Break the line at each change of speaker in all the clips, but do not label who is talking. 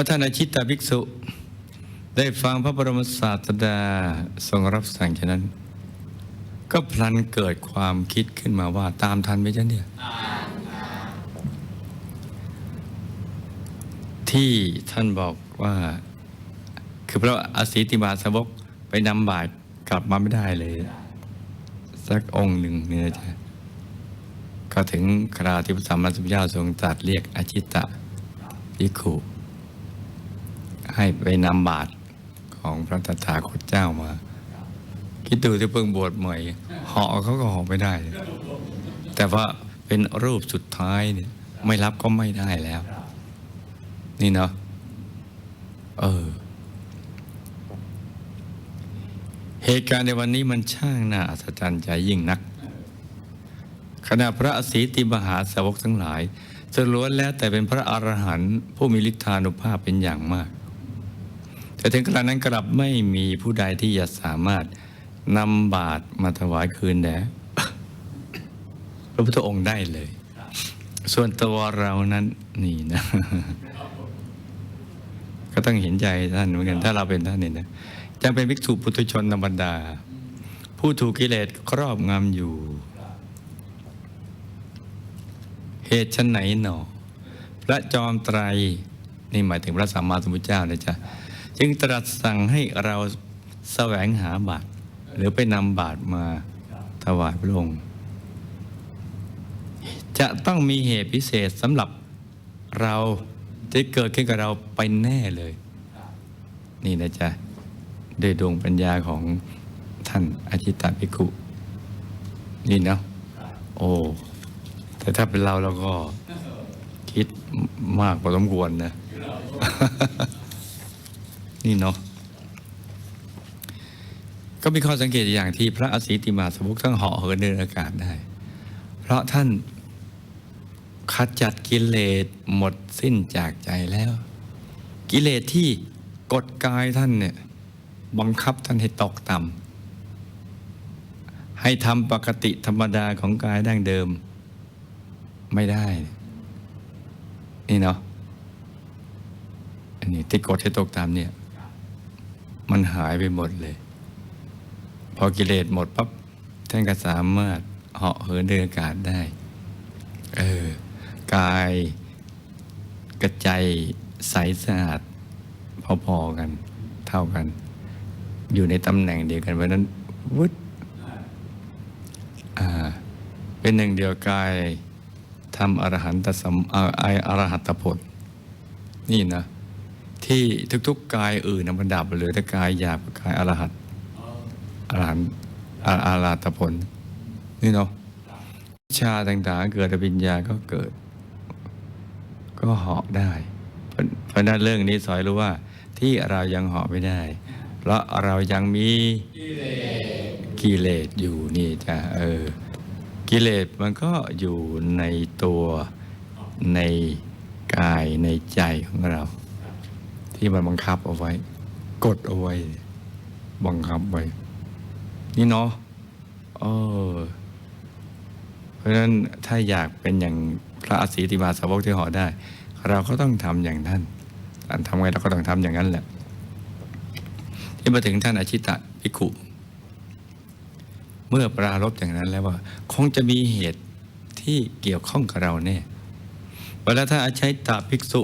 ว่าท่านอาชิตตภิกษุ ได้ฟังพระบรมศาสดาทรงรับสั่งฉะนั้น ก็พลันเกิดความคิดขึ้นมาว่าตามทันไหมจ๊ะเนี่ยที่ท่านบอกว่า คือพระอสีติมาสวกไปนำบาตรกลับมาไม่ได้เลย สักองค์หนึ่งเนี่ยจ๊ะก็ถึงคราที่พระสัมมาสัมพุทธเจ้าทรงตรัสเรียกอาชิตตะภิกขุ ให้ไปนำบาตรของพระตถาคตเจ้ามา คิดดูที่เพิ่งบวชใหม่เหาะเขาก็เหาะไม่ได้ แต่ว่าเป็นรูปสุดท้ายเนี่ยไม่รับก็ไม่ได้แล้ว นี่เนาะเออ เหตุการณ์ในวันนี้มันช่างน่าอัศจรรย์ใจยิ่งนักขณะพระอสีติมหาสาวกทั้งหลายจะล้วนแล้วแต่เป็นพระอรหันต์ผู้มีฤทธานุภาพเป็นอย่างมาก แต่ถึงขณะนั้นกลับไม่มีผู้ใดที่จะสามารถนำบาตรมาถวายคืนแด่พระพุทธองค์ได้เลย ส่วนตัวเรานั้นนี่นะ ก็ต้องเห็นใจท่านเหมือนกัน ถ้าเราเป็นท่านเนี่ยนะจะเป็นภิกษุปุถุชนธรรมดา ผู้ถูกกิเลสครอบงำอยู่ เหตุชั้นไหนหนอ พระจอมไตร นี่หมายถึงพระสัมมาสัมพุทธเจ้านะจ๊ะ จึงตรัสสั่งให้เราแสวงหาบาตรหรือไปนำบาตรมาถวายพระองค์ จะต้องมีเหตุพิเศษสำหรับเราที่เกิดขึ้นกับเราไปแน่เลย นี่นะจ๊ะด้วยดวงปัญญาของท่านอาจิตตภิกขุนี่เนาะโอ้แต่ถ้าเป็นเราเราก็คิดมากพอสมควรนะ นี่เนาะก็มีข้อสังเกตอย่างที่พระอสีติมาสมุกทั้งเหาะเหินเดินอากาศได้ เพราะท่านขจัดกิเลสหมดสิ้นจากใจแล้ว กิเลสที่กดกายท่านเนี่ยบังคับท่านให้ตกต่ำให้ทำปกติธรรมดาของกายดั้งเดิม ไม่ได้ นี่เนาะอันนี้ที่กดให้ตกต่ำเนี่ย มันหายไปหมดเลย พอกิเลสหมดปั๊บท่านก็สามารถเหาะเหินเดินอากาศได้ เออ กายกระใจใสสะอาดพอๆกัน เท่ากัน อยู่ในตำแหน่งเดียวกันเพราะนั้นวุดอ่าเป็นหนึ่งเดียวกายทำอรหันตสัมอออรหัตผลนี่นะ ที่ทุก ๆกายอื่นนะมันดับเหลือแต่กายหยาบกายอรหัตอรหันอาอาราตผล นี่เนาะวิชาต่างๆ เกิดอภิญญาก็เกิด ก็เหาะได้เพราะเพราะฉะนั้นเรื่องนี้สอยรู้ว่าที่เรายังเหาะไม่ได้ เพราะเรายังมีกิเลสอยู่นี่จ้ะเออ กิเลสมันก็อยู่ในตัวในกายในใจของเรา ที่มันบังคับเอาไว้ กดเอาไว้ บังคับไว้ นี่เนาะเออเพราะฉะนั้นถ้าอยากเป็นอย่างพระอสีติมาสาวกที่หอได้ เราก็ต้องทำอย่างนั้นท่านทำไงเราก็ต้องทำอย่างนั้นแหละ ที่มาถึงท่านอาชิตะภิกุเมื่อปรารบอย่างนั้นแล้วว่า คงจะมีเหตุที่เกี่ยวข้องกับเราแน่เวลาถ้าอาชัยตาภิกษุ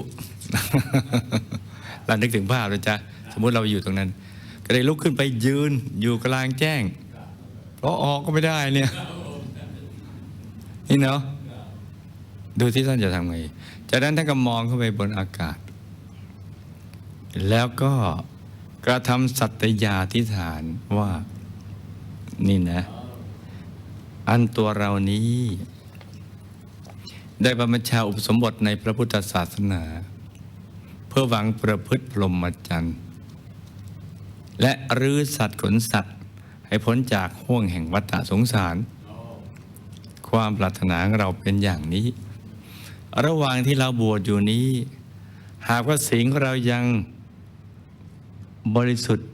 เรานึกถึงภาพเลยจ้ะสมมุติเราอยู่ตรงนั้น ก็ได้ลุกขึ้นไปยืนอยู่กลางแจ้ง เพราะออกก็ไม่ได้เนี่ยนี่เนาะดูที่ท่านจะทำไง จากนั้นท่านก็มองเข้าไปบนอากาศ แล้วก็กระทำสัตยาธิฐานว่านี่นะ อันตัวเรานี้ ได้บรรพชาอุปสมบทในพระพุทธศาสนา พื่อหวังประพฤติพรหมจรรย์ และรื้อสัตว์ขนสัตว์ ให้พ้นจากห่วงแห่งวัฏสงสาร ความปรารถนาของเราเป็นอย่างนี้ ระหว่างที่เราบวชอยู่นี้ หากว่าศีลของเรายังบริสุทธิ์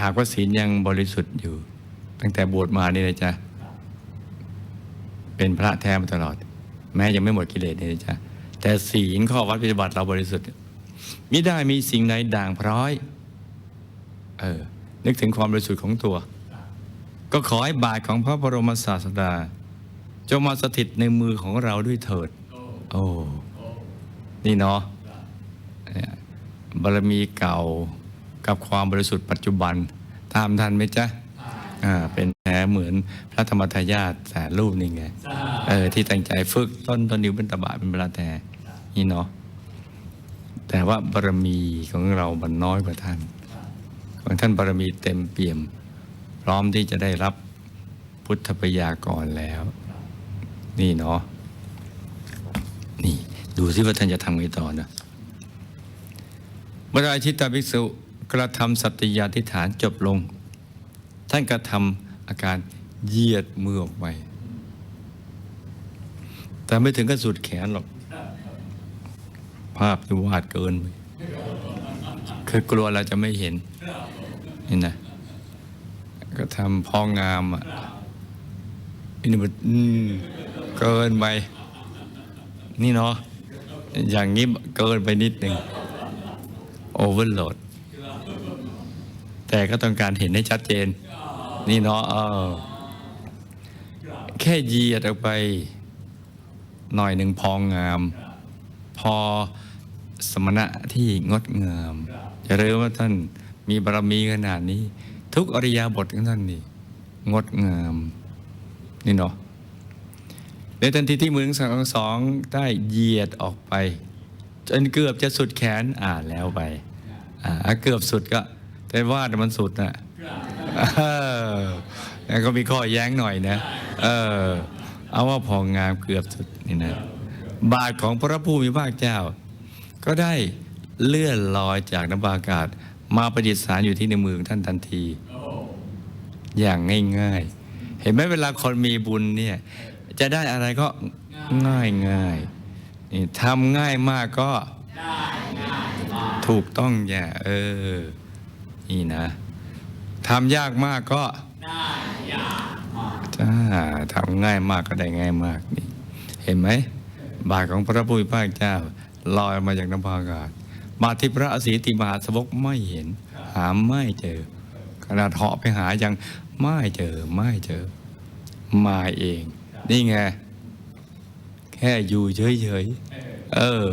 หากว่าศีลยังบริสุทธิ์อยู่ ตั้งแต่บวชมานี่นะจ๊ะ เป็นพระแท้มาตลอด แม้ยังไม่หมดกิเลสนี่นะจ๊ะ แต่ศีลข้อวัดปฏิบัติเราบริสุทธิ์มิได้มีสิ่งใดด่างพร้อย เออ นึกถึงความบริสุทธิ์ของตัว ก็ขอให้บาทของพระบรมศาสดาจงมาสถิตในมือของเราด้วยเถิด โอ้ นี่เนาะบารมีเก่ากับความบริสุทธิ์ปัจจุบัน ตามทันไหมจ๊ะ อ่าเป็นแผลเหมือนพระธรรมทายาทแต่รูปนี่ไงเออที่ตั้งใจฝึกต้นต้นนิ้วเป็นตบะเป็นเวลาแต่นี่เนาะแต่ว่าบารมีของเรามันน้อยกว่าท่านของท่านบารมีเต็มเปี่ยม พร้อมที่จะได้รับพุทธปยากรแล้ว นี่เนาะนี่ดูซิว่าท่านจะทำไงต่อนะเมื่ออาชิตาภิกษุกระทำสัตยาธิฐานจบลง ท่านกระทำอาการเหยียดมือออกไป แต่ไม่ถึงกับสุดแขนหรอก ภาพที่วาดเกินไปคือกลัวเราจะไม่เห็นนี่นะก็ทำพองงามอะอันนี้มันเกินไป นี่เนาะอย่างนี้เกินไปนิดหนึ่งโอเวอร์โหลด แต่ก็ต้องการเห็นให้ชัดเจน นี่เนาะเออแค่เหยียดออกไปหน่อยหนึ่งพองงาม พอสมณะที่งดงามจะเริ่ว่าท่านมีบารมีขนาดนี้ ทุกอริยาบทของท่านนี่งดงาม นี่เนาะในทันทีที่มือทั้งสองได้เหยียดออกไป จนเกือบจะสุดแขนอ่าแล้วไป อ่าเกือบสุดก็แต่ว่ามันสุดน่ะ เออแล้วก็มีข้อแย้งหน่อยนะ เออ เอาว่าพองามเกือบสุดนี่นะ บาทของพระผู้มีพระเจ้า ก็ได้เลื่อนลอยจากน้ำอากาศ มาประดิษฐานอยู่ที่ในมือของท่านทันที อย่างง่ายๆ เห็นไหมเวลาคนมีบุญเนี่ย จะได้อะไรก็ง่ายง่ายๆนี่ทำง่ายมากก็ถูกต้องอย่าเออ นี่นะ ทำยากมากก็จ้าทำง่ายมากก็ได้ง่ายมากนี่เห็นไหมบาทของพระผู้มีพระเจ้าลอยมาจากน้ำพระอากาศบาทที่พระอสีติมหาสวกไม่เห็น หาไม่เจอขนาดเหาะไปหายังไม่เจอไม่เจอ มาเอง นี่ไง แค่อยู่เฉยๆเออ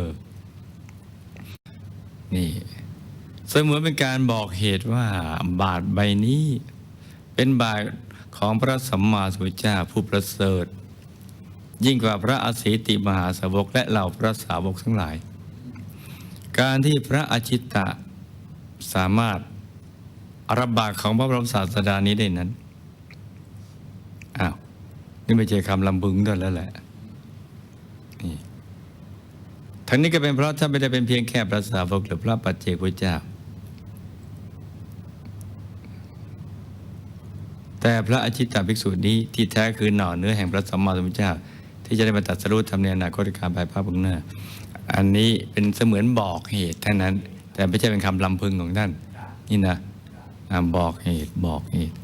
นี่ เสมือนเป็นการบอกเหตุว่าบาทใบนี้ เป็นบาทของพระสัมมาสัมพุทธเจ้าผู้ประเสริฐ ยิ่งกว่าพระอสีติมหาสาวกและเหล่าพระสาวกทั้งหลาย การที่พระอชิตะสามารถรับบาตรของพระบรมศาสดานี้ได้นั้นอ้าวนี่ไม่ใช่คำลำบึงด้วยแล้วแหละนี่ทั้งนี้ก็เป็นเพราะท่านไม่ได้เป็นเพียงแค่พระสาวกหรือพระปัจเจกพุทธเจ้า แต่พระอชิตตภิกษุนี้ที่แท้คือหน่อเนื้อแห่งพระสัมมาสัมพุทธเจ้า ที่จะได้มาตัดสรู้ทำในอนาคตการภายภาคบื้องหน้าอันนี้เป็นเสมือนบอกเหตุเท่านั้น แต่ไม่ใช่เป็นคำลำพึงของท่าน นี่นะบอกเหตุบอกเหตุ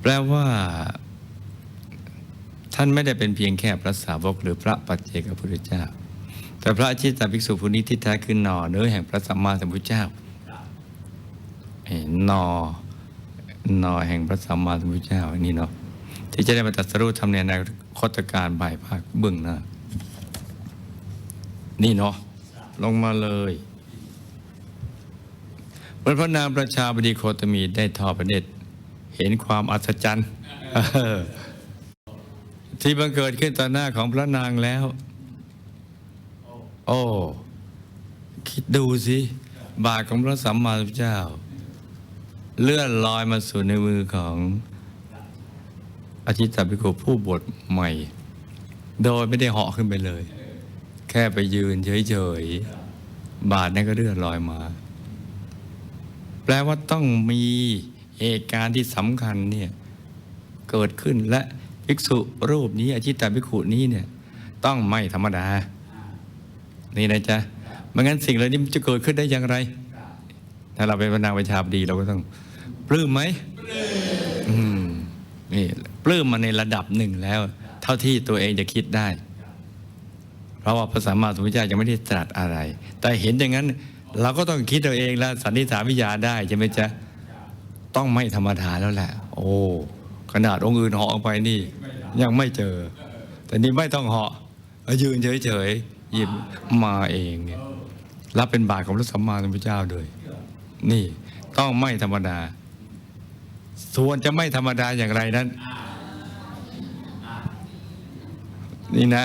แปลว่า ท่านไม่ได้เป็นเพียงแค่พระสาวก หรือพระปัจเจกพุทธเจ้า แต่พระอชิตตภิกษุผู้นี้ที่แท้คือหน่อเนื้อแห่งพระสัมมาสัมพุทธเจ้าหนหน่อ หน่อแห่งพระสัมมาสัมพุทธเจ้าอันนี้เนาะที่จะได้มาตัดสรู้ทำในอนาคตการบ่ายภาคเบื้องหน้านี่เนาะลงมาเลยเมื่อพระนางประชาบดีโคตมีได้ทอดพระเนตรเห็นความอัศจรรย์ที่บังเกิดขึ้นต่อหน้าของพระนางแล้ว โอ้ คิดดูสิ บาทของพระสัมมาสัมพุทธเจ้า เลื่อนลอยมาสู่ในมือของอาชิตตภิกขุผู้บวชใหม่ โดยไม่ได้เหาะขึ้นไปเลย แค่ไปยืนเฉยๆ บาทนั้นก็เลื่อนลอยมา แปลว่าต้องมีเหตุการณ์ที่สำคัญเนี่ยเกิดขึ้นและภิกษุรูปนี้อาชิตตภิกขุนี้เนี่ยต้องไม่ธรรมดา นี่นะจ๊ะไม่งั้นสิ่งเหล่านี้มันจะเกิดขึ้นได้อย่างไร ถ้าเราเป็นพระนางประชาบดีเราก็ต้อง ปลื้มไหมอืมนี่ปลื้มมาในระดับหนึ่งแล้ว เท่าที่ตัวเองจะคิดได้ เพราะว่าพระสัมมาสัมพุทธเจ้ายังไม่ได้ตรัสอะไร แต่เห็นอย่างนั้น เราก็ต้องคิดเอาเองแล้วสันนิษฐานวิทยาได้ใช่ไหมจ๊ะต้องไม่ธรรมดาแล้วแหละ โอ้ขนาดองค์อื่นเหาะออกไปนี่ ยังไม่เจอ แต่นี่ไม่ต้องเหาะยืนเฉยๆหยิบมาเองเนี่ยรับเป็นบาตรของพระสัมมาสัมพุทธเจ้าด้วยนี่ต้องไม่ธรรมดา ส่วนจะไม่ธรรมดาอย่างไรนั้น นี่นะ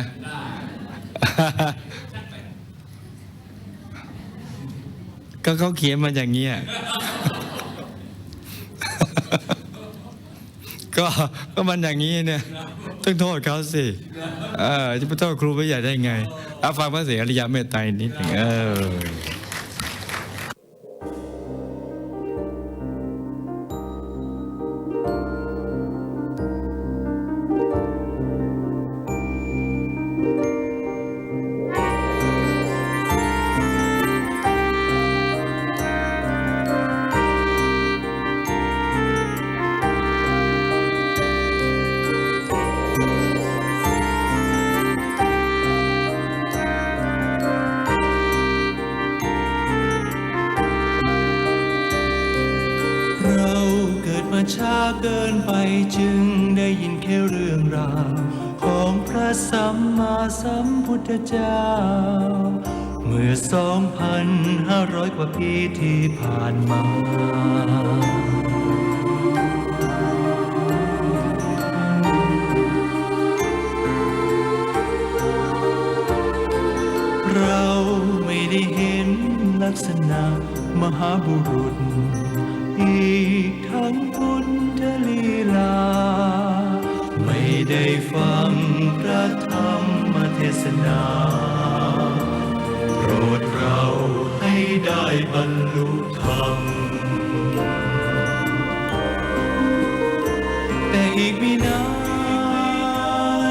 ก็เขาเขียนมาอย่างเงี้ยก็ก็มันอย่างนี้เนี่ยต้องโทษเขาสิเออจะไปโทษครูไม่ใหญ่ได้ไงเอาฟังพระเสียอริยเมตไตรนิดหนึ่งเออ
พุทธเจ้า เมื่อสองพันห้าร้อยกว่าปีที่ผ่านมาเราไม่ได้เห็นลักษณะมหาบุรุษ อีกทั้งพุทธลีลา ไม่ได้ฟัง ศนาโปรดเราให้ได้บรรลุธรรม แต่อีกไม่นา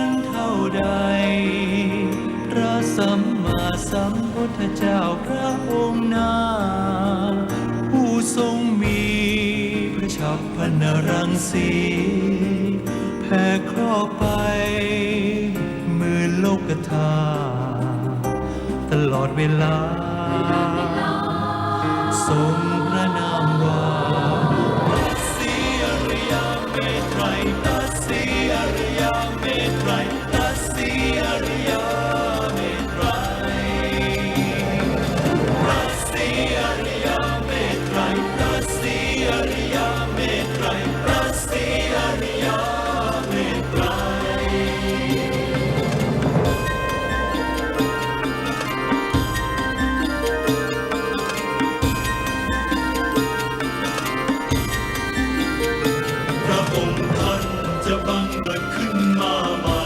นเท่าใด พระสัมมาสัมพุทธเจ้าพระองค์นาผู้ทรงมีพระชัพพนรังสี ต เกิดขึ้นมาใหม่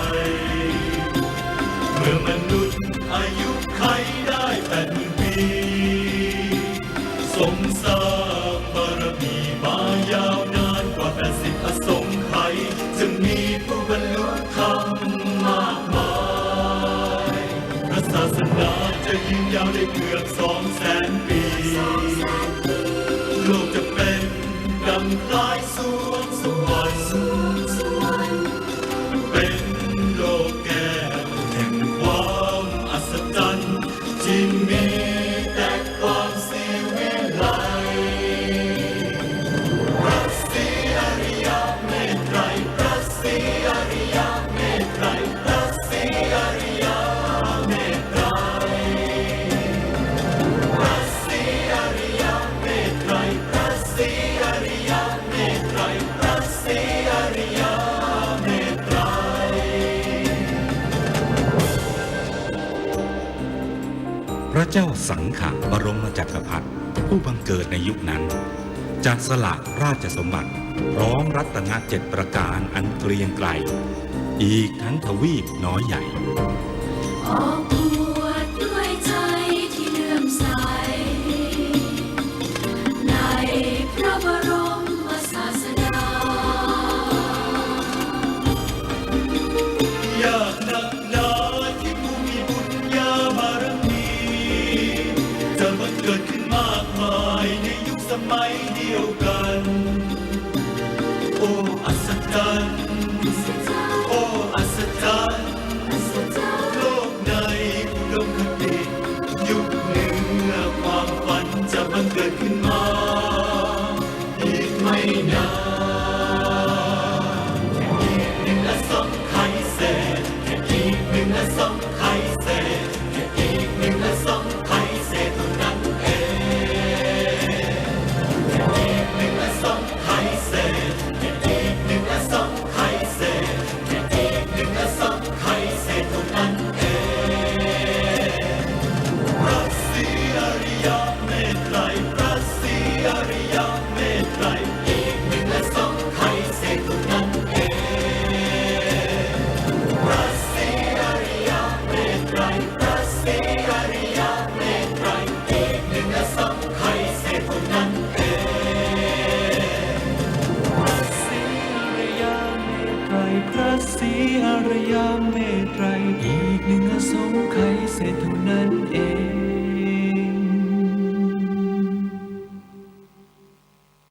เมื่อมนุษย์อายุไขได้แปดหมื่นปีทรงสร้างบารมีมายาวนานกว่าแปดสิบอสงไขยจึงมีผู้บรรลุธรรมมากมายพระศาสนาจะยืนยาวได้เกือบสองแสนปีโลกจะเป็นดังคล้ายสวงสวรรค์ เจ้าสั
งขะบรมจักรพรรดิผู้บังเกิดในยุคนั้นจะสละราชสมบัติพร้อมรัตนเจ็ดประการอันเกรียงไกรอีกทั้งทวีปน้อยใหญ่
Savior.